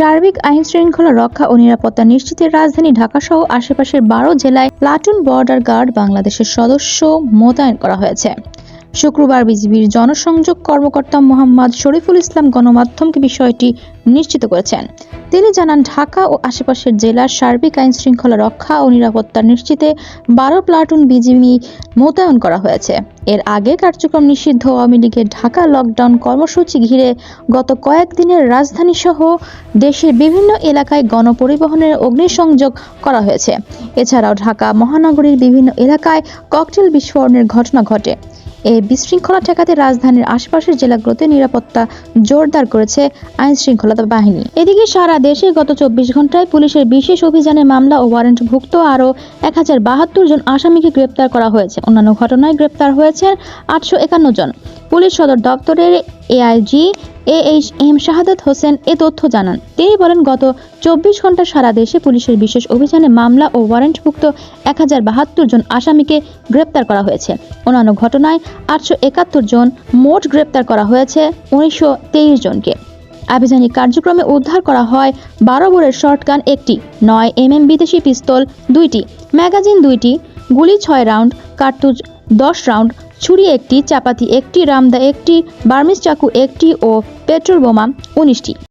সার্বিক আইন শৃঙ্খলা রক্ষা ও নিরাপত্তা নিশ্চিতে রাজধানী ঢাকাসহ আশেপাশের বারো জেলায় প্লাটুন বর্ডার গার্ড বাংলাদেশের সদস্য মোতায়েন করা হয়েছে। শুক্রবার বিজিবির জনসংযোগ কর্মকর্তা মোহাম্মদ শরীফুল ইসলাম গণমাধ্যমকে বিষয়টি নিশ্চিত করেছেন। তিনি জানান, ঢাকা ও আশেপাশের জেলার সার্বিক আইন শৃঙ্খলা রক্ষা ও নিরাপত্তা নিশ্চিতে বারো প্লাটুন বিজিবি মোতায়েন করা হয়েছে। এর আগে কার্যক্রম নিষিদ্ধ আওয়ামী লীগের ঢাকা লকডাউন কর্মসূচি ঘিরে গত কয়েকদিনের রাজধানী সহ দেশের বিভিন্ন এলাকায় গণপরিবহনের অগ্নিসংযোগ করা হয়েছে। এছাড়াও ঢাকা মহানগরীর বিভিন্ন এলাকায় ককটেল বিস্ফোরণের ঘটনা ঘটে। এই বিশৃঙ্খলা ঠেকাতে রাজধানীর আশপাশের জেলাগুলোতে নিরাপত্তা জোরদার করেছে আইন শৃঙ্খলা বাহিনী। এদিকে সারা দেশে গত চব্বিশ ঘন্টায় পুলিশের বিশেষ অভিযানে মামলা ও ওয়ারেন্টভুক্ত আরও এক হাজার বাহাত্তর জন আসামিকে গ্রেপ্তার করা হয়েছে। অন্যান্য ঘটনায় গ্রেপ্তার হয়েছে আটশো একান্ন জন। পুলিশ সদর দপ্তরের AIG A H M Shahadat Hossain এ তথ্য জানান। তিনি বলেন, গত চব্বিশ ঘণ্টা সারা দেশে পুলিশের বিশেষ অভিযানে মামলা ও ওয়ারেন্টভুক্ত এক হাজার বাহাত্তর জন আসামিকে গ্রেপ্তার করা হয়েছে। অন্যান্য ঘটনায় আটশো একাত্তর জন মোট গ্রেপ্তার করা হয়েছে উনিশশো তেইশ জনকে। আভিযানিক কার্যক্রমে উদ্ধার করা হয় বারো বোরের শর্টগান একটি, নয় এম এম বিদেশি পিস্তল দুইটি, ম্যাগাজিন দুইটি, গুলি ছয় রাউন্ড, কার্তুজ দশ রাউন্ড ছুরি একটি চাপাতি একটি রামদা একটি বার্মিস চাকু একটি ও পেট্রোল বোমা উনিশটি।